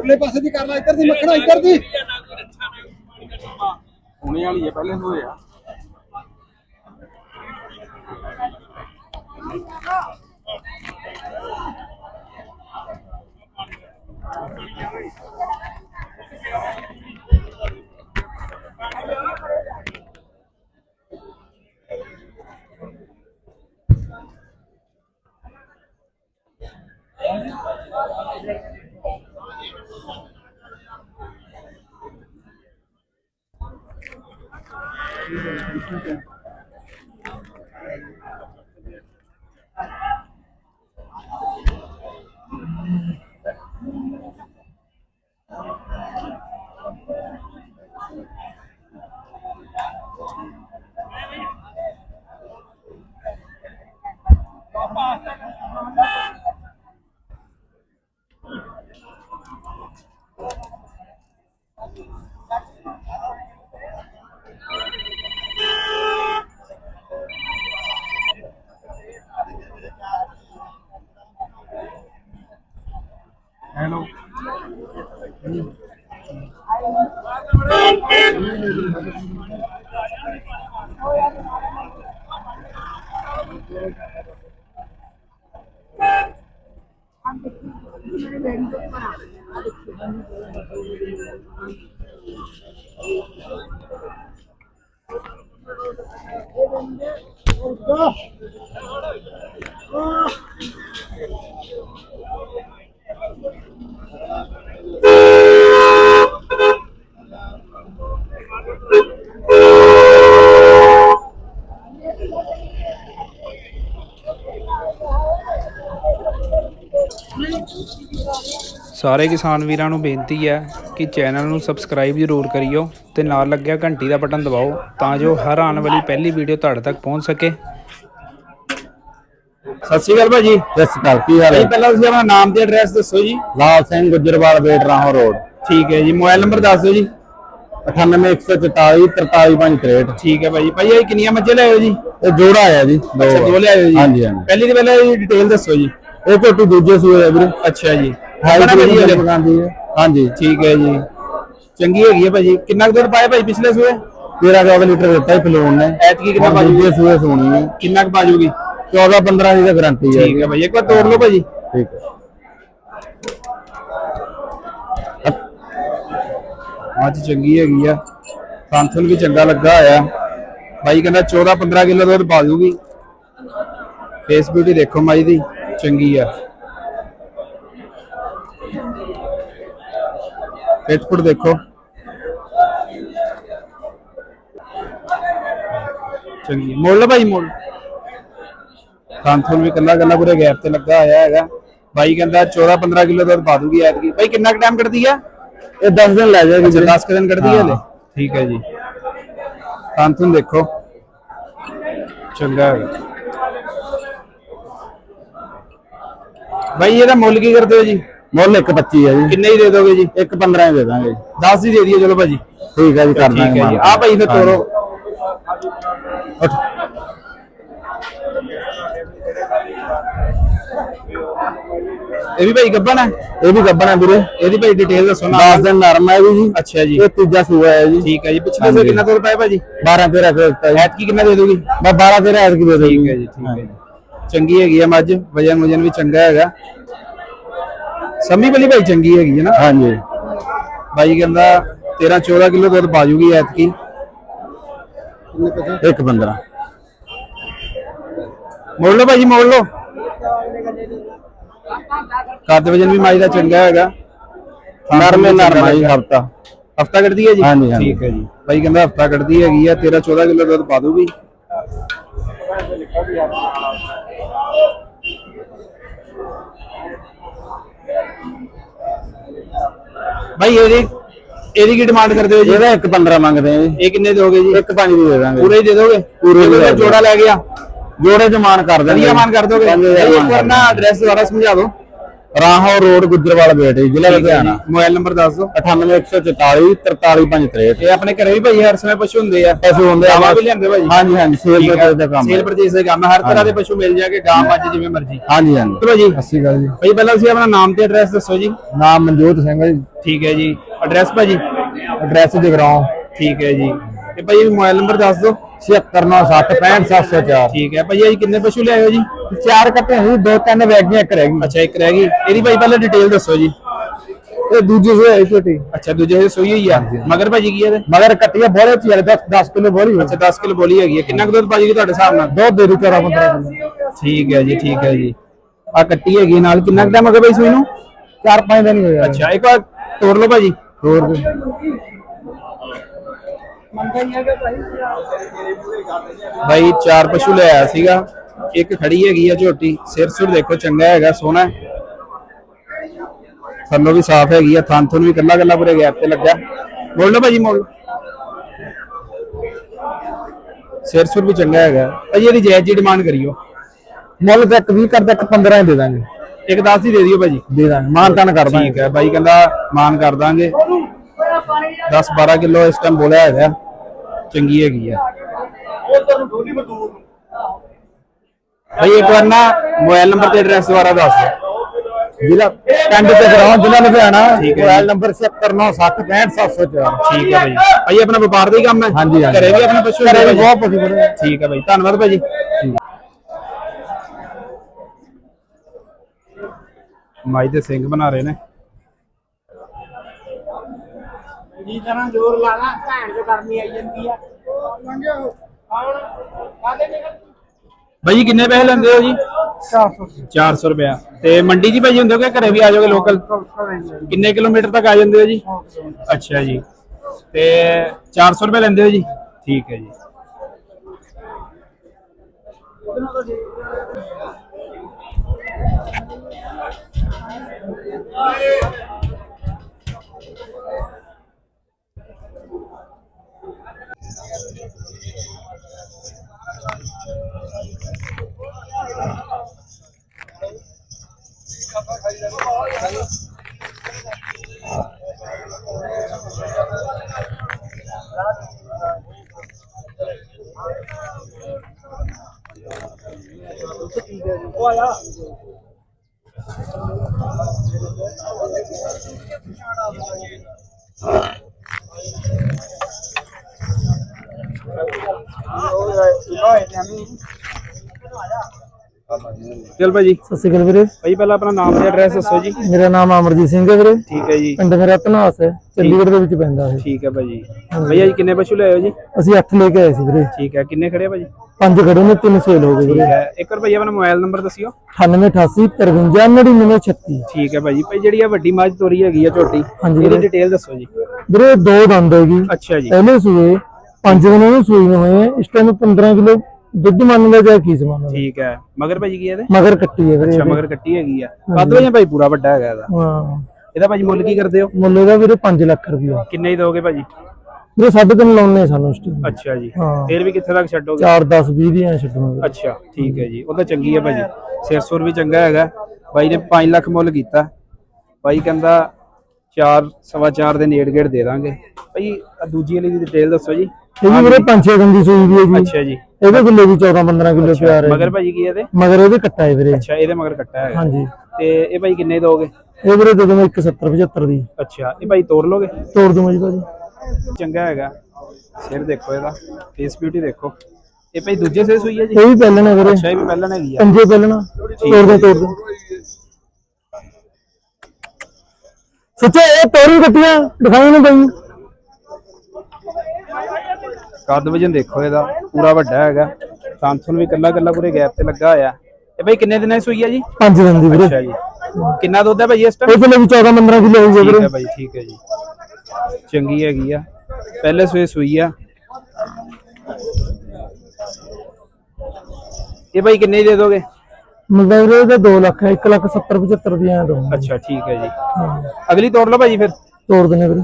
ਉਰਲੇ ਪਾਸੇ ਦੀ ਕਰ ਲੈ ਇੱਧਰ ਦੀ ਮੱਖਣਾ ਇੱਧਰ ਦੀ। ਹੁਣੇ ਵਾਲੀ ਹੈ ਪਹਿਲੇ ਹੋਏ ਆ Oh! ਸਾਰੇ ਕਿਸਾਨ ਵੀਰਾਂ ਨੂੰ ਬੇਨਤੀ ਹੈ ਕਿ ਚੈਨਲ ਨੂੰ ਸਬਸਕ੍ਰਾਈਬ ਜ਼ਰੂਰ ਕਰਿਓ ਤੇ ਨਾਲ ਲੱਗਿਆ ਘੰਟੀ ਦਾ ਬਟਨ ਦਬਾਓ ਤਾਂ ਜੋ ਹਰ ਆਉਣ ਵਾਲੀ ਪਹਿਲੀ ਵੀਡੀਓ ਤੁਹਾਡੇ ਤੱਕ ਪਹੁੰਚ ਸਕੇ। ਸਤਿ ਸ਼੍ਰੀ ਅਕਾਲ ਭਾਜੀ। ਸਤਿ ਸ਼੍ਰੀ ਅਕਾਲ ਕੀ ਹਾਲ ਹੈ? ਪਹਿਲਾਂ ਤੁਸੀਂ ਆਪਣਾ ਨਾਮ ਤੇ ਐਡਰੈਸ ਦੱਸੋ ਜੀ। ਲਾਲ ਸਿੰਘ ਗੁੱਜਰਵਾਲ ਬੇਟ ਰਾਹੋਂ ਰੋਡ ਠੀਕ ਹੈ ਜੀ ਮੋਬਾਈਲ ਨੰਬਰ ਦੱਸ ਦਿਓ ਜੀ। 98144 43563 ਠੀਕ ਹੈ ਭਾਜੀ ਭਾਈ ਇਹ ਕਿੰਨੀਆਂ ਮੱਝਾਂ ਲੈ ਆਏ ਹੋ ਜੀ? ਇਹ ਜੋੜਾ ਆਇਆ ਜੀ ਅੱਛਾ ਦੋ ਲਿਆਏ ਹੋ ਜੀ। ਹਾਂਜੀ ਹਾਂਜੀ। ਪਹਿਲੀ ਦੀ ਪਹਿਲਾਂ ਡਿਟੇਲ ਦੱਸੋ ਜੀ। ਇਹ ਝੋਟੀ ਦੂਜੇ ਸੂਏ ਹੈ ਵੀਰੇ। ਅੱਛਾ ਜੀ। ਹਾਈ ਬੜਾ ਵਧੀਆ ਬਰੀਡ ਜੀ। ਮਕਾਨ ਦੀ ਹੈ। ਹਾਂਜੀ ਠੀਕ ਹੈ ਜੀ। ਚੰਗੀ ਹੈਗੀ ਹੈ ਭਾਜੀ। ਕਿੰਨਾ ਕੁ ਦੁੱਧ ਪਾਇਆ ਭਾਈ ਪਿਛਲੇ ਸੂਏ? 13 14 ਲੀਟਰ ਦਿੱਤਾ ਹੀ ਫਲੋਨ ਨੇ। ਐਤਕੀ ਕਿੰਨਾ ਹੁਣ ਦੂਜੇ ਸੂਏ ਸੋਣੀ ਹੈ। ਕਿੰਨਾ ਕੁ ਬਾਜੂਗੀ 14 15 ਦੀ ਤਾਂ ਗਾਰੰਟੀ ਹੈ। ਠੀਕ ਹੈ ਭਾਈ ਇੱਕ ਵਾਰ ਤੋੜ ਲਓ ਭਾਜੀ। ਠੀਕ ਹੈ। ਮੱਝ ਚੰਗੀ ਹੈਗੀ ਆ। ਸੰਥਲ ਵੀ ਚੰਗਾ ਲੱਗਾ ਹੋਇਆ। ਬਾਈ ਕਹਿੰਦਾ 14 15 ਕਿਲੋ ਦੁੱਧ ਪਾ ਦੂਗੀ ਫੇਸ ਬਿਊਟੀ ਦੇਖੋ ਮਾਈ ਦੀ। ਚੰਗੀ ਆ। ਫਿਟਫੁੱਟ ਦੇਖੋ। ਚੰਗੀ ਮੋੜ ਲਓ ਭਾਈ ਮੋੜ ਸੰਥਲ ਵੀ ਕੱਲਾ ਕੱਲਾ ਪੂਰੇ ਗੈਪ ਤੇ ਲੱਗਾ ਹੋਇਆ ਹੈਗਾ। ਬਾਈ ਕਹਿੰਦਾ 14 15 ਕਿਲੋ ਦੁੱਧ ਪਾ ਦੂਗੀ ਐਤਕੀ। ਬਾਈ ਕਿੰਨਾ ਕੁ ਟਾਈਮ ਕੱਢਦੀ ਆ? ਇਹ 10 ਦਿਨ ਲੈ ਜਾਏਗੀ ਅੱਛਾ ਵੀਰੇ। 10 ਦਿਨ ਕੱਢਦੀ ਹੈ ਹਲੇ? ਠੀਕ ਹੈ ਜੀ। ਸੰਤਨ ਦੇਖੋ। ਚੰਗਾ ਹੈ। ਭਾਈ ਇਹਦਾ ਮੁੱਲ ਕੀ ਕਰਦੇ ਹੋ ਜੀ? ਮੁੱਲ 125 ਹੈ ਜੀ। ਕਿੰਨੇ ਹੀ ਦੇ ਦੋਗੇ ਜੀ? ਇੱਕ 15 ਹੀ ਦੇ ਦਾਂਗੇ। 10 ਹੀ ਦੇ ਦਈਏ ਚਲੋ ਭਾਜੀ। ਠੀਕ ਹੈ ਜੀ ਕਰ ਦਾਂਗੇ ਆ ਭਾਈ ਫਿਰ ਤੋਰੋ। ਇਹ ਵੀ ਭਾਈ ਗੱਬਣ ਹੈ? ਇਹ ਵੀ ਗੱਬਣਾ ਵੀਰੇ। ਇਹਦੀ ਭਾਈ ਡਿਟੇਲ ਦੱਸੋ ਨਾ। 10 ਦਿਨ ਨਰਮ ਹੈ ਵੀ ਜੀ। ਅੱਛਾ ਜੀ। ਇਹ ਤੀਜਾ ਸੂਆ ਹੈ ਜੀ। ਠੀਕ ਹੈ ਜੀ। ਪਿਛਲੇ ਸੇ ਹਾਂਜੀ। ਕਿੰਨਾ ਤੋਰ ਪਾਇਆ ਭਾਜੀ? 12 13 ਦੇ ਦਿੱਤਾ ਜੀ। ਐਤਕੀ ਕਿੰਨਾ ਦੇ ਦੋਗੀ? ਮੈਂ 12 13 ਐਤਕੀ ਦੇ ਦੇਗੀ। ਠੀਕ ਹੈ ਜੀ ਠੀਕ ਹੈ ਜੀ। ਚੰਗੀ ਹੈਗੀ ਆ ਮੱਝ ਵਜਨ ਵਜਨ ਵੀ ਚੰਗਾ ਹੈਗਾ। ਸੰਮੀ ਵਾਲੀ ਭਾਈ ਚੰਗੀ ਹੈਗੀ ਹੈ ਨਾ? ਹਾਂਜੀ। ਭਾਈ ਕਹਿੰਦਾ 13 14 ਕਿਲੋ ਦੁੱਧ ਪਾ ਜੂਗੀ ਐਤਕੀ। ਇੱਕ 15 ਮੋੜ ਲਓ ਭਾਜੀ ਮੋੜ ਲਓ। ਕੱਦ ਵਜਨ ਵੀ ਮਾਈ ਦਾ ਚੰਗਾ ਹੈਗਾ। ਨਰਮ ਹੈ, ਨਰਮ ਹੈ ਜੀ ਹਫਤਾ। ਹਫਤਾ ਕੱਢਦੀ ਹੈ ਜੀ? ਹਾਂਜੀ। ਠੀਕ ਹੈ ਜੀ। ਭਾਈ ਕਹਿੰਦਾ ਹਫਤਾ ਕੱਢਦੀ ਹੈਗੀ ਆ 13 14 ਕਿਲੋ ਦੁੱਧ ਪਾ ਦੂਗੀ ਭਾਈ ਇਹਦੀ ਇਹਦੀ ਕੀ ਡਿਮਾਂਡ ਕਰਦੇ ਹੋ ਜੀ? ਇਹਦਾ ਇੱਕ 15 ਮੰਗਦੇ ਆ ਜੀ। ਇਹ ਕਿੰਨੇ ਦੋਗੇ ਜੀ? ਇੱਕ ਪੰਜ ਦੀ ਦੇ ਦਾਂਗੇ। ਪੂਰੇ ਹੀ ਦੇ ਦੋਗੇ? ਪੂਰੇ ਦੇ ਦਾਂਗੇ। ਜੋੜਾ ਲੈ ਗਿਆ। ਜੋੜੇ ਚ ਮਾਨ ਕਰ ਦੇਣਗੇ ਵਧੀਆ ਮਾਨ ਕਰ ਦੋਗੇ। ਇੱਕ ਵਾਰ ਨਾ ਐਡਰੈਸ ਦੁਬਾਰਾ ਸਮਝਾ ਦਿਓ। ਰਾਹੋਂ ਰੋਡ ਗੁੱਜਰਵਾਲ ਬੇਟ ਜੀ ਜ਼ਿਲ੍ਹਾ ਲੁਧਿਆਣਾ। ਮੋਬਾਈਲ ਨੰਬਰ ਦੱਸ ਦਿਓ। 98144 43563 ਇਹ ਆਪਣੇ ਘਰੇ ਵੀ ਭਾਈ ਹਰ ਸਮੇਂ ਪਸ਼ੂ ਹੁੰਦੇ ਆ। ਪਸ਼ੂ ਹੁੰਦੇ ਆ ਗਾਵਾਂ ਵੀ ਲਿਆਂਦੇ ਭਾਈ। ਹਾਂਜੀ ਹਾਂਜੀ ਸੇਲ ਪਰਚੇਸ ਦਾ ਕੰਮ ਸੇਲ ਹੈ। ਪਰਚੇਸ ਦਾ ਕੰਮ ਹੈ ਹਰ ਤਰ੍ਹਾਂ ਦੇ ਪਸ਼ੂ ਮਿਲ ਜਾਣਗੇ ਗਾਂ ਮੱਝ ਜਿਵੇਂ ਮਰਜ਼ੀ। ਹਾਂਜੀ ਹਾਂਜੀ। ਚਲੋ ਜੀ। ਸਤਿ ਗੱਲ ਜੀ। ਭਾਈ ਪਹਿਲਾਂ ਤੁਸੀਂ ਆਪਣਾ ਨਾਮ ਤੇ ਐਡਰੈਸ ਦੱਸੋ ਜੀ। ਨਾਮ ਮਨਜੋਤ ਸਿੰਘ ਹੈ ਜੀ। ਠੀਕ ਹੈ ਜੀ। ਐਡਰੈਸ ਭਾਜੀ? ਐਡਰੈਸ ਜਗਰਾਉਂ। ਠੀਕ ਹੈ ਜੀ। ਤੇ ਭਾਈ ਮੋਬਾਈਲ ਨੰਬਰ ਦੱਸ ਦਿਓ। 76960 ਠੀਕ ਹੈ ਭਾਈ ਅੱਜ ਕਿੰਨੇ ਪਸ਼ੂ ਲਿਆਏ ਹੋ ਜੀ? ਚਾਰ ਕੱਟੇ ਹੋਈ ਦੋ ਤਿੰਨ ਵੈਗੀਆਂ ਇੱਕ ਰਹਿ ਗਈ। ਅੱਛਾ ਇੱਕ ਰਹਿ ਗਈ। ਇਹਦੀ ਭਾਈ ਪਹਿਲਾਂ ਡਿਟੇਲ ਦੱਸੋ ਜੀ। ਇਹ ਦੂਜੇ ਸੋਏ ਹੈ ਛੋਟੀ। ਅੱਛਾ ਦੂਜੇ ਸੋਈ ਹੋਈ ਆ। ਮਗਰ ਭਾਜੀ ਕੀ ਹੈ ਮਗਰ ਕੱਟੀਆਂ ਬੋਲੇ ਚ 10 10 ਕਿਲੋ ਬੋਲੀ ਅੱਛਾ 10 ਕਿਲੋ ਬੋਲੀ ਹੈਗੀ ਕਿੰਨਾ ਕੁ ਦੁੱਧ ਭਾਜੀ ਤੁਹਾਡੇ ਹਿਸਾਬ ਨਾਲ? ਦੁੱਧ ਦੇ ਦੂ 14 15 ਕਿਲੋ ਠੀਕ ਹੈ ਜੀ ਠੀਕ ਹੈ ਜੀ। ਆ ਕੱਟੀ ਹੈਗੀ ਨਾਲ ਕਿੰਨਾ ਕੁ ਟਾਈਮ ਹੋ ਗਿਆ ਭਾਈ ਸੂਈ ਨੂੰ? ਚਾਰ ਪੰਜ ਦਿਨ ਹੀ ਹੋਇਆ ਅੱਛਾ ਇੱਕ ਵਾਰ ਤੋੜ ਲਓ ਭਾਜੀ। ਹੋਰ ਵੀ। ਭਾਈ। ਚਾਰ ਪਸ਼ੂ ਲੈ ਆਇਆ ਸੀਗਾ। ਇੱਕ ਖੜੀ ਹੈਗੀ ਆ ਝੋਟੀ। ਸਿਰ ਸੁਰ ਦੇਖੋ ਚੰਗਾ ਹੈਗਾ ਸੋਹਣਾ। ਥੱਲੋਂ ਵੀ ਸਾਫ਼ ਹੈਗੀ ਆ ਥਣ ਥੁਣ ਵੀ ਕੱਲਾ ਕੱਲਾ ਪੂਰੇ ਗੈਪ ਤੇ ਲੱਗਾ ਬੋਲ ਲਓ ਭਾਜੀ ਮੋਲ ਸਿਰ ਸੁਰ ਵੀ ਚੰਗਾ ਹੈਗਾ। ਭਾਜੀ ਇਹਦੀ ਜਾਇਜ਼ ਜੀ ਡਿਮਾਂਡ ਕਰਿਓ। ਮੁੱਲ ਤੇ ਇੱਕ 20 ਕਰਦਾ ਇੱਕ 15 ਹੀ ਦੇ ਦਾਂਗੇ। ਇੱਕ 10 ਹੀ ਦੇ ਦਿਓ ਭਾਜੀ। ਦੇ ਦਾਂਗੇ ਮਾਨ ਤਾਨ ਕਰ ਦਾਂਗੇ। ਠੀਕ ਹੈ ਬਾਈ ਕਹਿੰਦਾ ਮਾਨ ਕਰ ਦਾਂਗੇ। 10 12 ਕਿਲੋ ਇਸ ਟਾਈਮ ਬੋਲਿਆ ਹੈਗਾ। ਚੰਗੀ ਹੈਗੀ ਆ। ਭਾਈ ਇੱਕ ਵਾਰ ਨਾ ਮੋਬਾਈਲ ਨੰਬਰ ਤੇ ਐਡਰੈਸ ਦੁਬਾਰਾ ਦੱਸ ਦਿਓ। ਜ਼ਿਲ੍ਹਾ ਪਿੰਡ ਤੇ ਗਰਾਉਂ ਜ਼ਿਲ੍ਹਾ ਲੁਧਿਆਣਾ। ਮੋਬਾਈਲ ਨੰਬਰ 76960 ਠੀਕ ਹੈ ਭਾਈ ਭਾਈ ਆਪਣਾ ਵਪਾਰ ਦਾ ਹੀ ਕੰਮ ਹੈ? ਹਾਂਜੀ, ਹਾਂਜੀ। ਘਰੇ ਵੀ ਆਪਣੇ ਪਸ਼ੂ ਘਰੇ ਵੀ ਬਹੁਤ ਪਸ਼ੂ ਬਣੇ ਠੀਕ ਹੈ ਭਾਈ ਧੰਨਵਾਦ ਭਾਜੀ ਮਾਈ ਦੇ ਸਿੰਘ ਬਣਾ ਰਹੇ ਨੇ। ਜੀ ਤਰ੍ਹਾਂ ਜ਼ੋਰ ਲਾਣਾ ਭੈਣ ਜੋ ਗਰਮੀ ਆਈ ਜਾਂਦੀ ਆ। ਹੁਣ ਕਾਦੇ ਨਿਕਲ ਭਾਈ ਕਿੰਨੇ ਪੈਸੇ ਲੈਂਦੇ ਹੋ ਜੀ? 400 400 ਰੁਪਇਆ। ਤੇ ਮੰਡੀ 'ਚ ਹੀ ਭਾਜੀ ਹੁੰਦੇ ਹੋ ਕਿ ਘਰੇ ਵੀ ਆ ਜਾਓਗੇ ਲੋਕਲ ਕਿੰਨੇ ਕਿਲੋਮੀਟਰ ਤੱਕ ਆ ਜਾਂਦੇ ਹੋ ਜੀ? ਅੱਛਾ ਜੀ। ਤੇ 400 ਰੁਪਏ ਲੈਂਦੇ ਹੋ ਜੀ? ਠੀਕ ਹੈ ਜੀ। Voilà. ਚਲ ਭਾਜੀ। ਸਤਿ ਸ਼੍ਰੀ ਅਕਾਲ ਵੀਰੇ। ਭਾਈ ਪਹਿਲਾਂ ਆਪਣਾ ਨਾਮ ਤੇ ਐਡਰੈਸ ਦੱਸੋ ਜੀ। ਮੇਰਾ ਨਾਮ ਅਮਰਜੀਤ ਸਿੰਘ ਹੈ ਵੀਰੇ। ਠੀਕ ਹੈ ਜੀ। ਪਿੰਡ ਮੇਰਾ ਧਨਾਸ ਹੈ। ਚੰਡੀਗੜ੍ਹ ਦੇ ਵਿੱਚ ਪੈਂਦਾ ਹੈ ਠੀਕ ਹੈ ਭਾਜੀ। ਭਈਆ ਜੀ ਕਿੰਨੇ ਪਸ਼ੂ ਲਏ ਹੋ ਜੀ? ਅਸੀਂ 8 ਲੈ ਕੇ ਆਏ ਸੀ ਵੀਰੇ। ਠੀਕ ਹੈ ਕਿੰਨੇ ਖੜੇ ਆ ਭਾਜੀ? ਪੰਜ ਖੜੇ ਨੇ ਤਿੰਨ ਸੇਲ ਹੋ ਗਏ ਠੀਕ ਵੀਰੇ। ਹੈ ਇੱਕ ਵਾਰ ਭਈਆ ਆਪਣਾ ਮੋਬਾਈਲ ਨੰਬਰ ਦੱਸਿਓ। 9888 53 9936 ਠੀਕ ਹੈ ਭਾਜੀ। ਭਾਈ ਜਿਹੜੀ ਆ ਵੱਡੀ ਮੱਝ ਤੋਰੀ ਹੈਗੀ ਆ ਝੋਟੀ ਹਾਂਜੀ ਇਹਦੀ ਵੀਰੇ। ਡਿਟੇਲ ਦੱਸੋ ਜੀ। ਵੀਰੇ ਦੋ ਦੰਦ ਹੈਗੀ। ਅੱਛਾ ਜੀ। ਪਹਿਲੇ ਸੂਏ ਪੰਜ ਦਿਨ ਉਹਨੂੰ ਸੂਈ ਨੂੰ ਹੋਏ ਆ। ਇਸ ਟਾਈਮ 15 ਕਿਲੋ ਦੁੱਧ ਮੰਨ ਲਿਆ ਜਾਂ ਕੀ ਸਮਾਨ ਠੀਕ ਹੈ। ਮਗਰ ਭਾਜੀ ਕੀ ਹੈ ਇਹਦੇ? ਮਗਰ ਕੱਟੀ ਹੈ ਵੀਰੇ ਅੱਛਾ ਮਗਰ ਕੱਟੀ ਹੈਗੀ ਆ। ਕੱਦ ਜਾਂ ਭਾਈ ਪੂਰਾ ਵੱਡਾ ਹੈਗਾ ਇਹਦਾ? ਹਾਂ। ਇਹਦਾ ਭਾਜੀ ਮੁੱਲ ਕੀ ਕਰਦੇ ਹੋ? ਮੁੱਲ ਇਹਦਾ ਵੀਰੇ 5 ਲੱਖ ਰੁਪਇਆ। ਕਿੰਨੇ ਹੀ ਦੋਗੇ ਭਾਜੀ ਵੀਰੇ ਸਾਢੇ ਤਿੰਨ ਲਾਉਣੇ ਸਾਨੂੰ ਟਾਈਮ ਅੱਛਾ ਜੀ। ਫੇਰ ਵੀ ਕਿੱਥੇ ਤੱਕ ਛੱਡੋਗੇ? 4 10 20 ਦੀਆਂ ਛੱਡੂਗੇ। ਅੱਛਾ ਠੀਕ ਹੈ ਜੀ। ਉਹ ਤਾਂ ਚੰਗੀ ਹੈ ਭਾਜੀ ਸਿਰ ਸੁਰ ਵੀ ਚੰਗਾ ਹੈਗਾ। ਬਾਈ ਨੇ 5 ਲੱਖ ਮੁੱਲ ਕੀਤਾ। ਬਾਈ ਕਹਿੰਦਾ 4 ਸਵਾ 4 ਦੇ ਨੇੜ ਗੇੜ ਦੇ ਦਾਂਗੇ। ਭਾਈ ਦੂਜੀ ਵਾਲੀ ਦੀ ਡਿਟੇਲ ਦੱਸੋ ਜੀ। ਇਹ ਵੀ ਵੀਰੇ 5-6 ਦਿਨ ਦੀ ਸੂਈ ਵੀ ਹੈ ਜੀ ਅੱਛਾ ਜੀ। ਇਹਦੇ ਕਿੱਲੇ ਵੀ 14 15 ਕਿਲੋ ਪਿਆਰ ਹੈ। ਮਗਰ ਭਾਜੀ ਕੀ ਹੈ ਇਹਦੇ? ਮਗਰ ਇਹਦੇ ਕੱਟਾ ਹੈ ਵੀਰੇ। ਅੱਛਾ ਇਹਦੇ ਮਗਰ ਕੱਟਾ ਹੈਗਾ ਹਾਂਜੀ। ਤੇ ਇਹ ਭਾਈ ਕਿੰਨੇ ਦੋਗੇ? ਇਹ ਵੀਰੇ ਦੇ ਦੂੰਗਾ 170 75 ਦੀ। ਅੱਛਾ ਇਹ ਭਾਈ ਤੋੜ ਲੋਗੇ? ਤੋੜ ਦੂੰਗਾ ਜੀ ਭਾਜੀ। ਚੰਗਾ ਹੈਗਾ। ਸਿਰ ਦੇਖੋ ਇਹਦਾ। ਫੇਸ ਬਿਊਟੀ ਦੇਖੋ। ਇਹ ਭਾਈ ਦੂਜੇ ਸੇ ਸੂਈ ਹੈ ਜੀ? ਇਹ ਵੀ ਪਹਿਲਣ ਹੈ ਵੀਰੇ। ਅੱਛਾ ਇਹ ਵੀ ਪਹਿਲਾਂ ਹੈਗੀ ਆ। ਪੰਜੇ ਪਹਿਲਣਾ। ਤੋੜ ਦੇ ਤੋੜ ਦੇ। ਸੱਚੇ ਇਹ ਤੋਰੀ ਕੱਟੀਆਂ ਦਿਖਾਈ ਨੂੰ ਬਈ ਕੱਦ ਵਜਨ ਦੇਖੋ ਇਹਦਾ ਪੂਰਾ ਵੱਡਾ ਹੈਗਾ। ਸਾਂਸਨ ਵੀ ਕੱਲਾ ਕੱਲਾ ਪੂਰੇ ਗੈਪ ਤੇ ਲੱਗਾ ਹੋਇਆ। ਇਹ ਭਾਈ ਕਿੰਨੇ ਦਿਨਾਂ ਦੀ ਸੂਈ ਹੈ ਜੀ? ਪੰਜ ਦਿਨ ਦੀ ਵੀਰੇ। ਅੱਛਾ ਜੀ। ਕਿੰਨਾ ਦੁੱਧ ਹੈ ਭਾਈ ਇਸ ਟਾਈਮ ਇਹ ਕਿੱਲੇ ਵੀ 14 15 ਕਿਲੋ ਹੋ ਗਿਆ ਠੀਕ ਵੀਰੇ। ਹੈ ਭਾਈ ਠੀਕ ਹੈ ਜੀ। ਚੰਗੀ ਹੈਗੀ ਆ। ਪਹਿਲੇ ਸੂਏ ਸੂਈ ਆ। ਇਹ ਭਾਈ ਕਿੰਨੇ ਦੀ ਦੇ ਦੋਗੇ? ਮਤਲਬ ਵੀਰੇ ਇਹਦਾ 2 ਲੱਖ ਹੈ 1 ਲੱਖ 70 75 ਦੀਆਂ ਦੋ। ਅੱਛਾ ਠੀਕ ਹੈ ਜੀ। ਅਗਲੀ ਤੋੜ ਲਓ ਭਾਜੀ ਫਿਰ। ਤੋੜ ਦਿੰਦੇ ਵੀਰੇ।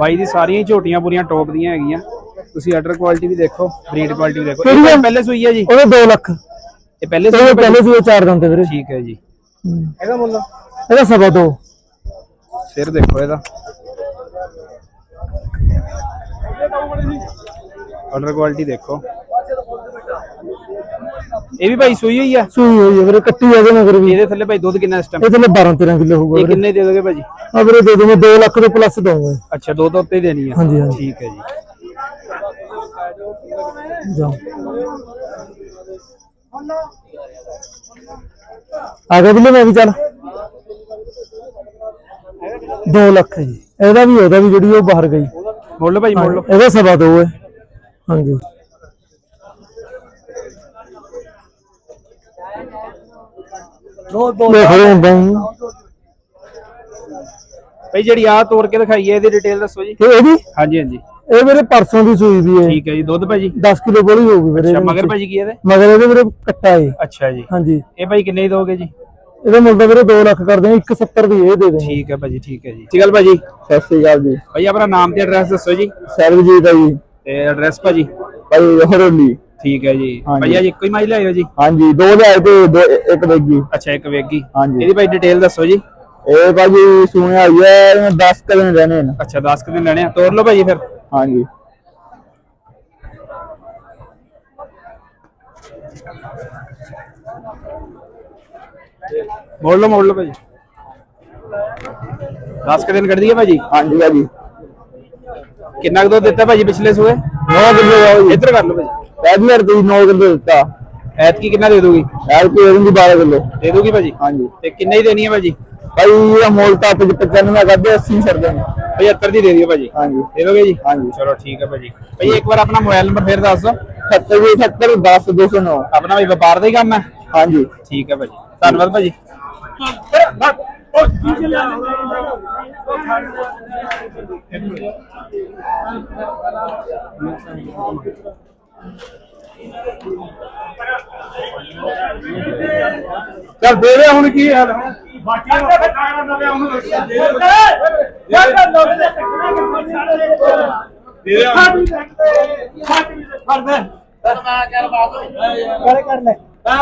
ਬਾਈ ਦੀ ਸਾਰੀਆਂ ਝੋਟੀਆਂ ਪੂਰੀਆਂ ਟੌਪ ਦੀਆਂ ਹੈਗੀਆਂ। ਤੁਸੀਂ ਆਰਡਰ ਕੁਆਲਿਟੀ ਵੀ ਦੇਖੋ ਬਰੀਡ ਕੁਆਲਿਟੀ ਵੀ ਦੇਖੋ। ਇਹ ਪਹਿਲੇ ਸੂਈ ਹੈ ਜੀ। ਉਹਦੇ 2 ਲੱਖ। ਇਹ ਪਹਿਲੇ ਸੂਈ? ਪਹਿਲੇ ਸੀ ਚਾਰ ਦੰਦ ਤੇ ਵੀਰੇ। ਠੀਕ ਹੈ ਜੀ। ਇਹਦਾ ਮੁੱਲ? ਇਹਦਾ ਸਵਾ ਦੋ। ਫਿਰ ਦੇਖੋ ਇਹਦਾ। ਆਰਡਰ ਕੁਆਲਿਟੀ ਦੇਖੋ। ਇਹ ਵੀ ਭਾਈ ਸੂਈ ਹੋਈ ਆ? ਸੂਈ ਹੋਈ ਹੈ ਵੀਰੇ ਕੱਟੀ ਇਹਦੇ ਮਗਰ ਵੀ। ਇਹਦੇ ਥੱਲੇ ਭਾਈ ਦੁੱਧ ਕਿੰਨਾ ਇਸ ਟਾਈਮ ਇਹ ਥੱਲੇ 12 13 ਕਿਲੋ ਹੋਊਗਾ ਇਹ ਵੀਰੇ। ਕਿੰਨੇ ਦੇ ਦੋਗੇ ਭਾਜੀ? ਆ ਵੀਰੇ ਦੇ ਦੂੰਗਾ 2 ਲੱਖ ਦੇ ਪਲੱਸ ਦਊਂਗਾ। ਅੱਛਾ ਦੋ ਤੋਂ ਉੱਤੇ ਦੇਣੀ ਆ। ਹਾਂਜੀ, ਹਾਂਜੀ। ਠੀਕ ਹੈ ਜੀ। ਜਾ ਆ ਗਿਆ ਬਿੱਲੇ ਮੈਂ ਵੀ ਚੱਲ। 2 ਲੱਖ ਜੀ। ਇਹਦਾ ਵੀ ਉਹਦਾ ਵੀ ਜਿਹੜੀ ਉਹ ਬਾਹਰ ਗਈ। ਮੁੱਲ ਲਓ ਭਾਈ ਮੁੱਲ। ਇਹਦਾ ਸਵਾ ਦੋ ਹੈ। ਹਾਂਜੀ ਦੋ ਦੋ ਦੇਖ ਰਹੇ ਹੁੰਦਾ ਹੂੰ। ਭਾਈ ਜਿਹੜੀ ਆ ਤੋੜ ਕੇ ਦਿਖਾਈ ਹੈ ਇਹਦੀ ਡਿਟੇਲ ਦੱਸੋ ਜੀ। ਤੇ ਇਹਦੀ? ਹਾਂਜੀ ਹਾਂਜੀ। ਇਹ ਮੇਰੇ ਪਰਸੋਂ ਦੀ ਸੂਈ ਵੀ ਹੈ। ਠੀਕ ਹੈ ਜੀ ਦੁੱਧ ਭਾਜੀ? 10 ਕਿਲੋ ਬੋਲੀ ਹੋਊਗੀ ਵੀਰੇ ਅੱਛਾ ਇਹਦੇ ਮਗਰ ਵਿੱਚ। ਭਾਜੀ ਕੀ ਇਹਦੇ? ਮਗਰ ਇਹਦੇ ਵੀਰੇ ਕੱਟਾ ਹੈ ਅੱਛਾ ਜੀ। ਹਾਂਜੀ। ਇਹ ਭਾਈ ਕਿੰਨੇ ਦੀ ਦੋਗੇ ਜੀ? ਇਹਦਾ ਮੁੱਲ ਤਾਂ ਵੀਰੇ 2 ਲੱਖ ਕਰਦੇ ਆ 170 ਦੀ ਇਹ ਦੇ ਦੇਣਗੇ ਠੀਕ ਹੈ ਭਾਜੀ ਠੀਕ ਹੈ ਜੀ। ਠੀਕ ਹੈ ਭਾਜੀ। ਸਤਿ ਸ੍ਰੀ ਅਕਾਲ ਜੀ। ਭਾਈ ਆਪਣਾ ਨਾਮ ਤੇ ਐਡਰੈਸ ਦੱਸੋ ਜੀ। ਸਰਬਜੀਤ ਹੈ ਜੀ। ਤੇ ਐਡਰੈਸ ਭਾਜੀ? ਭਾਈ ਹਰੋਲੀ ਠੀਕ ਹੈ ਜੀ। ਹਾਂਜੀ। ਭਾਈ ਅੱਜ ਇੱਕੋ ਹੀ ਮਾਈ ਲਿਆਇਓ ਜੀ? ਹਾਂਜੀ ਦੋ ਲਿਆਏ ਤੇ ਦੋ ਇੱਕ ਵੇਗੀ ਅੱਛਾ ਇੱਕ ਵੇਗੀ ਹਾਂਜੀ। ਇਹਦੀ ਭਾਈ ਡਿਟੇਲ ਦੱਸੋ ਜੀ। ਇਹ ਭਾਜੀ ਸੁਣਿਆ ਹੋਈ ਹੈ ਇਹਨੇ 10 ਕਦਮ ਰਹਿਣੇ ਨੇ। ਅੱਛਾ 10 ਕਿ ਦਿਨ ਲੈਣੇ ਆ। ਤੋਰ ਲਓ ਭਾਜੀ ਫਿਰ। ਹਾਂਜੀ। ਮੋੜ ਲਓ ਮੋੜ ਲਓ ਭਾਜੀ 10 ਕਿ ਦਿਨ ਕੱਢ ਦਈਏ ਭਾਜੀ। ਹਾਂਜੀ ਭਾਜੀ। ਕਿੰਨਾ ਕੁ ਦੁੱਧ ਦਿੱਤਾ ਭਾਜੀ ਪਿਛਲੇ ਸੂਏ? 9 ਕਿਲੋ ਆਓ ਜੀ। ਇੱਧਰ ਕਰ ਲਓ ਭਾਜੀ। ਪੈਦਲਰ ਦੀ 9 ਕਿਲੋ ਦਿੱਤਾ। ਐਤਕੀ ਕਿੰਨਾ ਦੇ ਦੋਗੀ ਐਲ ਕੀ ਇਹਦੀ 12 ਕਿਲੋ। ਦੇ ਦੋਗੀ ਭਾਜੀ? ਹਾਂਜੀ। ਤੇ ਕਿੰਨੇ ਹੀ ਦੇਣੀ ਹੈ ਭਾਜੀ? ਭਾਈ ਇਹ ਮੋਲ ਤਾਂ 95 ਕਰਦੇ 80 ਛੱਡ ਦੇਣੇ। 75 ਦੀ ਦੇ ਦਿਓ ਭਾਜੀ। ਹਾਂਜੀ। ਦੇ ਦੋਗੇ ਜੀ? ਹਾਂਜੀ। ਚਲੋ ਠੀਕ ਹੈ ਭਾਜੀ। ਭਾਈ ਇੱਕ ਵਾਰ ਆਪਣਾ ਮੋਬਾਈਲ ਨੰਬਰ ਫੇਰ ਦੱਸ ਦਿਓ। 70 ਜੀ 70 10 209 ਆਪਣਾ ਵੀ ਵਪਾਰ ਦਾ ਹੀ ਕੰਮ ਹੈ। ਹਾਂਜੀ। ਠੀਕ ਹੈ ਭਾਜੀ। ਧੰਨਵਾਦ ਭਾਜੀ। ਚੱਲ ਦੇ ਦੇ ਹੁਣ ਕੀ ਹਾਲ ਬਾਕੀ ਦਾ ਖਾਣਾ ਨਾ ਲਿਆ ਉਹਨੂੰ ਦੇ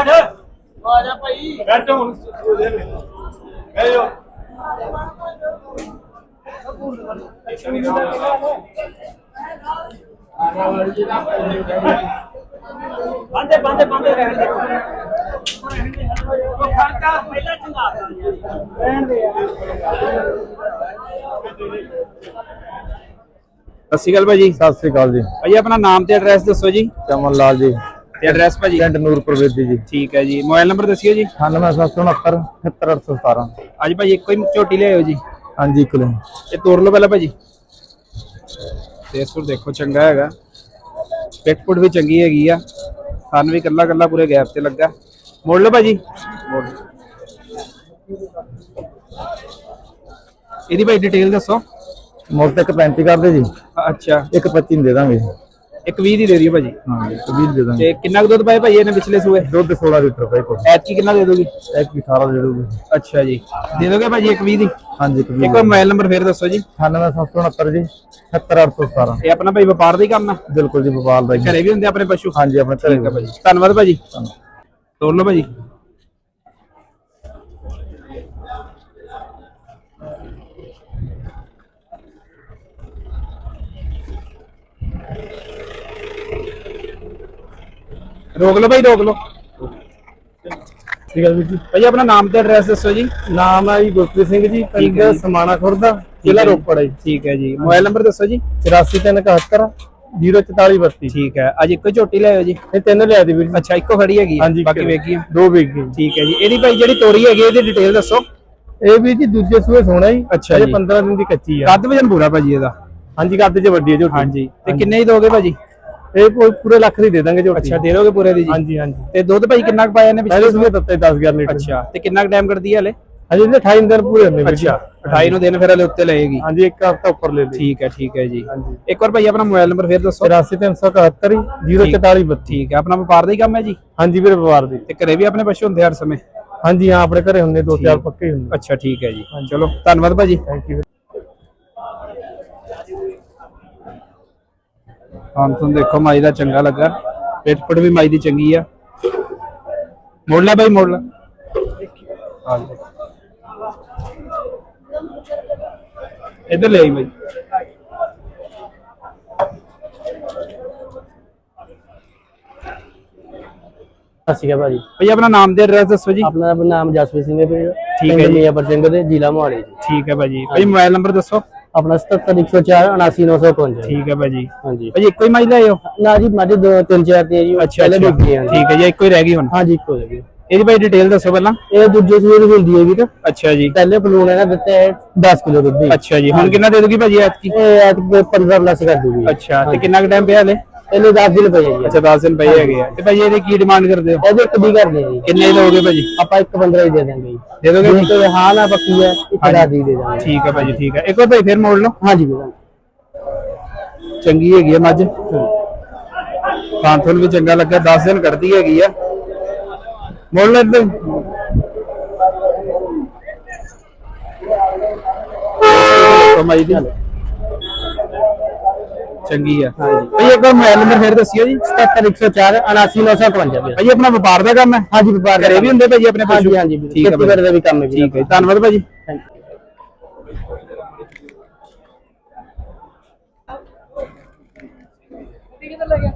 ਦੇ ਬੈਠੋ ਹੁਣ ਦੇ ਦੇ ਬੈਠੋ ਬੰਦੇ ਬੰਦੇ ਬੰਦੇ ਰਹਿਣ ਦੇ ਉਹ ਖਰਚਾ ਪਹਿਲਾਂ ਚੰਗਾ ਰਹਿਣ ਦੇ ਯਾਰ ਸਤਿ ਸ਼੍ਰੀ ਅਕਾਲ ਭਾਜੀ ਸਤਿ ਸ੍ਰੀ ਅਕਾਲ ਜੀ ਭਾਜੀ ਆਪਣਾ ਨਾਮ ਤੇ ਐਡਰੈਸ ਦੱਸੋ ਜੀ ਚਮਨ ਲਾਲ ਜੀ ਤੇ ਐਡਰੈਸ ਭਾਜੀ? ਪਿੰਡ ਨੂਰਪੁਰ ਵੇਦੀ ਜੀ। ਠੀਕ ਹੈ ਜੀ। ਮੋਬਾਈਲ ਨੰਬਰ ਦੱਸਿਓ ਜੀ। 9769 77817 ਅੱਜ ਭਾਜੀ ਇੱਕੋ ਹੀ ਝੋਟੀ ਲਿਆਇਓ ਜੀ। ਹਾਂਜੀ ਕਿਲੋ ਇਹ ਤੋੜ ਲਓ ਪਹਿਲਾਂ ਭਾਜੀ। ਫੇਸਬੁੱਕ ਦੇਖੋ ਚੰਗਾ ਹੈਗਾ। ਪਿੱਟਪੁੱਟ ਵੀ ਚੰਗੀ ਹੈਗੀ ਆ। ਸਾਨੂੰ ਵੀ ਕੱਲਾ ਕੱਲਾ ਪੂਰੇ ਗੈਪ ਤੇ ਲੱਗਾ। ਮੋੜ ਲਓ ਭਾਜੀ। ਮੋੜ। ਇਹਦੀ ਭਾਈ ਡਿਟੇਲ ਦੱਸੋ। ਮੁੱਲ ਤੱਕ 35 ਕਰਦੇ ਜੀ। ਅੱਛਾ। ਇੱਕ 25 ਦੇ ਦਾਂਗੇ। ਇੱਕ 20 ਦੀ ਦੇ ਦਿਓ ਭਾਜੀ। ਹਾਂ ਇੱਕ 20 ਦੇ ਦਾਂਗੇ। ਤੇ ਕਿੰਨਾ ਕੁ ਦੁੱਧ ਪਾਏ ਭਾਈ ਇਹਨੇ ਪਿਛਲੇ ਸੂਏ? ਦੁੱਧ 16 ਲੀਟਰ ਭਾਈ ਕੋਲ ਐਤਕੀ ਕਿੰਨਾ ਦੇ ਦੋਗੀ? ਵੀ 18 ਦੇ ਦੋਗੇ ਅੱਛਾ ਜੀ। ਦੇ ਦੋਗੇ ਭਾਜੀ ਇੱਕ 20 ਦੀ? ਹਾਂਜੀ ਇੱਕ ਇੱਕ ਵਾਰ ਮੋਬਾਈਲ ਨੰਬਰ ਫੇਰ ਦੱਸੋ ਜੀ। 9769 ਜੀ 77817 ਇਹ ਆਪਣਾ ਭਾਈ ਵਪਾਰ ਦਾ ਹੀ ਕੰਮ ਹੈ ਬਿਲਕੁਲ ਜੀ ਵਪਾਰ ਦਾ ਜੀ ਘਰੇ ਵੀ ਹੁੰਦੇ ਆਪਣੇ ਪਸ਼ੂ? ਹਾਂਜੀ ਆਪਣੇ ਘਰੇ ਹੈ ਭਾਜੀ। ਧੰਨਵਾਦ ਭਾਜੀ। ਤੋੜ ਲਓ ਭਾਜੀ। ਰੋਕ ਲਓ ਭਾਈ ਰੋਕ ਲਓ। ਠੀਕ ਹੈ ਵੀਰ ਜੀ। ਭਾਈ ਆਪਣਾ ਨਾਮ ਤੇ ਐਡਰੈਸ ਦੱਸੋ ਜੀ। ਨਾਮ ਹੈ ਜੀ ਗੁਰਪ੍ਰੀਤ ਸਿੰਘ ਜੀ ਪਿੰਡ ਹੈ ਜੀ। ਸਮਾਣਾ ਖੁਰਦਾ ਜ਼ਿਲ੍ਹਾ ਰੋਪੜ ਹੈ ਜੀ। ਠੀਕ ਹੈ ਜੀ। ਮੋਬਾਈਲ ਨੰਬਰ ਦੱਸੋ ਜੀ। 8371 04432 ਠੀਕ ਹੈ। ਅੱਜ ਇੱਕੋ ਹੀ ਝੋਟੀ ਲਿਆਇਓ ਜੀ। ਇਹ ਤਿੰਨ ਲਿਆ ਦੀ ਵੀਰ ਜੀ। ਅੱਛਾ ਇੱਕੋ ਖੜੀ ਹੈਗੀ ਹੈ, ਹਾਂਜੀ ਬਾਕੀ ਵੇਖੀਆਂ ਦੋ ਵੇਚ ਗਏ। ਠੀਕ ਹੈ ਜੀ। ਇਹਦੀ ਭਾਈ ਜਿਹੜੀ ਤੋਰੀ ਹੈਗੀ ਇਹਦੀ ਡਿਟੇਲ ਦੱਸੋ। ਇਹ ਵੀ ਜੀ ਦੂਜੇ ਸੂਏ ਸੋਣਾ ਜੀ। ਅੱਛਾ ਜੀ। 15 ਦਿਨ ਦੀ ਕੱਚੀ ਆ। ਕੱਦ ਵਜਨ ਪੂਰਾ ਭਾਜੀ ਇਹਦਾ। ਹਾਂਜੀ ਕੱਦ 'ਚ ਵੱਡੀ ਹੈ ਝੋਟੀ। ਹਾਂਜੀ। ਤੇ ਕਿੰਨੇ ਹੀ ਦੋਗੇ ਭਾਜੀ? ਇਹ ਪੂਰੇ ਲੱਖ ਦੀ ਦੇ ਦਾਂਗੇ ਝੋਟੀ। ਅੱਛਾ ਦੇ ਦੋਗੇ ਪੂਰੇ ਦੀ ਜੀ? ਹਾਂਜੀ ਹਾਂਜੀ। ਤੇ ਦੁੱਧ ਭਾਈ ਕਿੰਨਾ ਕੁ ਪਾਇਆ ਇਹਨੇ ਪਹਿਲੇ ਸੂਏ ਦਿੱਤੇ 10 11 ਲੀਟਰ। ਅੱਛਾ ਤੇ ਕਿੰਨਾ ਕੁ ਟਾਈਮ ਕਰਦੀ ਹੈ ਹਲੇ? ਹਾਂਜੀ ਇਹਦੇ 28 ਦਿਨ ਪੂਰੇ ਜੀ। ਅੱਛਾ 28 ਨੂੰ ਦਿਨ ਫਿਰ ਹਲੇ ਉੱਤੇ ਲਏਗੀ। ਹਾਂਜੀ ਇੱਕ ਹਫਤਾ ਉੱਪਰ ਲੈ ਲਈ। ਠੀਕ ਹੈ ਠੀਕ ਹੈ ਜੀ। ਇੱਕ ਵਾਰ ਭਾਈ ਆਪਣਾ ਮੋਬਾਈਲ ਨੰਬਰ ਫੇਰ ਦੱਸੋ। 83371 04432 ਠੀਕ ਹੈ ਆਪਣਾ ਵਪਾਰ ਦਾ ਹੀ ਕੰਮ ਹੈ ਜੀ? ਹਾਂਜੀ ਵੀਰੇ ਪਰਿਵਾਰ ਦੀ ਤੇ ਘਰੇ ਵੀ ਆਪਣੇ ਪਸ਼ੂ ਹੁੰਦੇ ਹਰ ਸਮੇਂ? ਹਾਂਜੀ ਹਾਂ ਆਪਣੇ ਘਰੇ ਹੁੰਦੇ ਦੋ ਚਾਰ ਪੱਕੇ ਹੁੰਦੇ। ਅੱਛਾ ਠੀਕ ਹੈ ਜੀ। ਚਲੋ ਧੰਨਵਾਦ ਭਾਜੀ। ਥੈਂਕ ਯੂ ਹਾਂ ਤੁਹਾਨੂੰ ਦੇਖੋ ਮਾਈ ਦਾ ਚੰਗਾ ਲੱਗਾ। ਪਿੱਠ ਵੀ ਮਾਈ ਦੀ ਚੰਗੀ ਆ। ਮੋੜ ਲੈ ਭਾਈ ਮੋੜ ਲੈ। ਇੱਧਰ ਲੈ ਆਈ ਬਾਈ। ਸ਼੍ਰੀ ਅਕਾਲ ਭਾਜੀ। ਭਾਈ ਆਪਣਾ ਨਾਮ ਤੇ ਐਡਰੈਸ ਦੱਸੋ ਜੀ। ਆਪਣਾ ਨਾਮ ਜਸਪ੍ਰੀਤ ਸਿੰਘ ਹੈ ਠੀਕ ਹੈ ਜੀ। ਮੀਆਂਪੁਰ ਸਿੰਘ ਦੇ ਜ਼ਿਲ੍ਹਾ ਮੋਹਾਲੀ ਜੀ। ਠੀਕ ਹੈ ਭਾਜੀ। ਭਾਈ ਮੋਬਾਈਲ ਨੰਬਰ ਦੱਸੋ। ਆਪਣਾ 77104 79955 ਠੀਕ ਹੈ ਭਾਜੀ ਹਾਂਜੀ। ਭਾਜੀ ਇੱਕੋ ਹੀ ਮਾਈ ਲਾਏ ਹੋ ਨਾ ਜੀ ਮਾਝੇ ਦੋ ਤਿੰਨ ਚਾਰ ਤੇ ਜੀ ਅੱਛਾ ਪਹਿਲੇ ਹਾਂ ਜੀ ਠੀਕ ਹੈ ਜੀ ਇੱਕੋ ਹੀ ਰਹਿ ਗਈ ਹੁਣ? ਹਾਂਜੀ ਇੱਕੋ ਜੀ ਇਹਦੀ ਭਾਈ ਡਿਟੇਲ ਦੱਸੋ ਪਹਿਲਾਂ। ਇਹ ਦੂਜੇ ਸੂਏ ਦੀ ਹੁੰਦੀ ਹੈ ਵੀਰ ਅੱਛਾ ਜੀ। ਪਹਿਲੇ ਬਲੂਨ ਇਹਨਾਂ ਦਿੱਤਾ ਹੈ 10 ਕਿਲੋ ਦੁੱਧ ਦੀ। ਅੱਛਾ ਜੀ ਹੁਣ ਕਿੰਨਾ ਦੇ ਦੋਗੀ ਭਾਜੀ ਐਤਕੀ? ਇਹ ਐਤ 15 ਪਲੱਸ ਕਰ ਦੂਗੀ। ਅੱਛਾ ਤੇ ਕਿੰਨਾ ਕੁ ਟਾਈਮ ਪਿਆ ਹਲੇ? ਇਹਨੇ 10 ਦਿਨ ਪਏ ਜੀ। ਅੱਛਾ 10 ਦਿਨ ਪਏ ਹੈਗੇ ਆ। ਤੇ ਭਾਜੀ ਇਹਦੀ ਕੀ ਡਿਮਾਂਡ ਕਰਦੇ ਹੋ? ਇਹਦੇ ਇੱਕ ਦੀ ਕਰਦੇ ਆ ਜੀ। ਕਿੰਨੇ ਦੋਗੇ ਭਾਜੀ ਆਪਾਂ ਇੱਕ 15 ਹੀ ਦੇ ਦਾਂਗੇ ਜੀ। ਦੇ ਦੋਗੇ ਜੇ ਕੋਈ ਹਾਂ ਨਾ ਪੱਕੀ ਹੈ ਰਾਤ ਦੀ ਦੇ ਦਾਂਗੇ। ਠੀਕ ਹੈ ਭਾਜੀ ਠੀਕ ਹੈ ਇੱਕ ਵਾਰ ਭਾਈ ਫਿਰ ਮੋੜ ਲਓ। ਹਾਂਜੀ ਵੀਰ ਚੰਗੀ ਹੈਗੀ ਆ ਮੱਝ। ਖਾਂਥੋਲ ਵੀ ਚੰਗਾ ਲੱਗਾ 10 ਦਿਨ ਕੱਢਦੀ ਹੈਗੀ ਆ। ਮੋੜ ਲੈ ਇੱਧਰ। ਕਮਾਈ ਦੀ। ਚੰਗੀ ਆ। ਭਾਈ ਇੱਕ ਵਾਰ ਮੋਬਾਈਲ ਨੰਬਰ ਫਿਰ ਦੱਸਿਓ ਜੀ 77104 79955 ਵੀਰ ਭਾਈ ਆਪਣਾ ਵਪਾਰ ਦਾ ਕੰਮ ਹੈ? ਹਾਂਜੀ ਵਪਾਰ ਘਰੇ ਵੀ ਹੁੰਦੇ ਭਾਜੀ ਆਪਣੇ ਪਸ਼ੂ ਹਾਂਜੀ ਹਾਂਜੀ ਠੀਕ ਹੈ ਖੇਤੀਬਾੜੀ ਦਾ ਵੀ ਕੰਮ ਹੈ। ਠੀਕ ਹੈ ਧੰਨਵਾਦ ਭਾਜੀ ਕਿੱਥੇ ਲੱਗ ਗਿਆ।